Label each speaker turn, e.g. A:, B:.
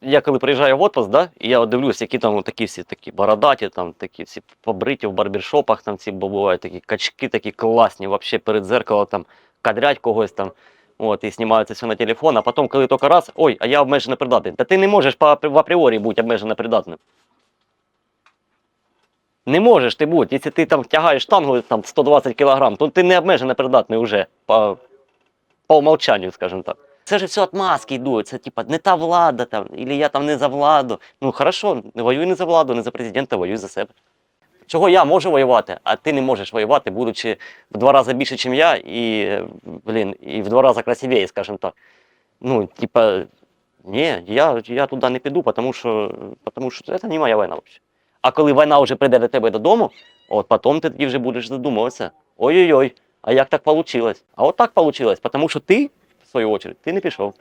A: я коли приїжджаю в отпуск, да, і я дивлюсь, які там такі всі такі бородаті, там такі всі побриті в барбершопах, там ці бувають такі качки, такі класні, вообще перед зеркалом там кадрять когось там. От, і знімаються все на телефон, а потім, коли тільки раз, ой, а я обмежено придатний. Та ти не можеш в апріорі бути обмежено придатним. Не можеш ти бути. Якщо ти там тягаєш штангу там, 120 кг, то ти не обмежено придатний вже по, по умолчанню, скажімо так. Це ж все отмазки йдуть. Це типа не та влада там, або я там не за владу. Ну хорошо, не воюй не за владу, не за президента, воюй за себе. Чого я можу воювати, а ти не можеш воювати, будучи в два рази більше, ніж я, і, блін, і в два рази красивіше, скажімо так. Ну, типа, ні, я, я туди не піду, тому що, тому що це не моя війна взагалі. А коли війна вже прийде до тебе додому, от потім ти тоді вже будеш задумуватися. Ой-ой-ой, а як так вийшло? А от так вийшло, тому що ти, свою очередь, ти не пішов.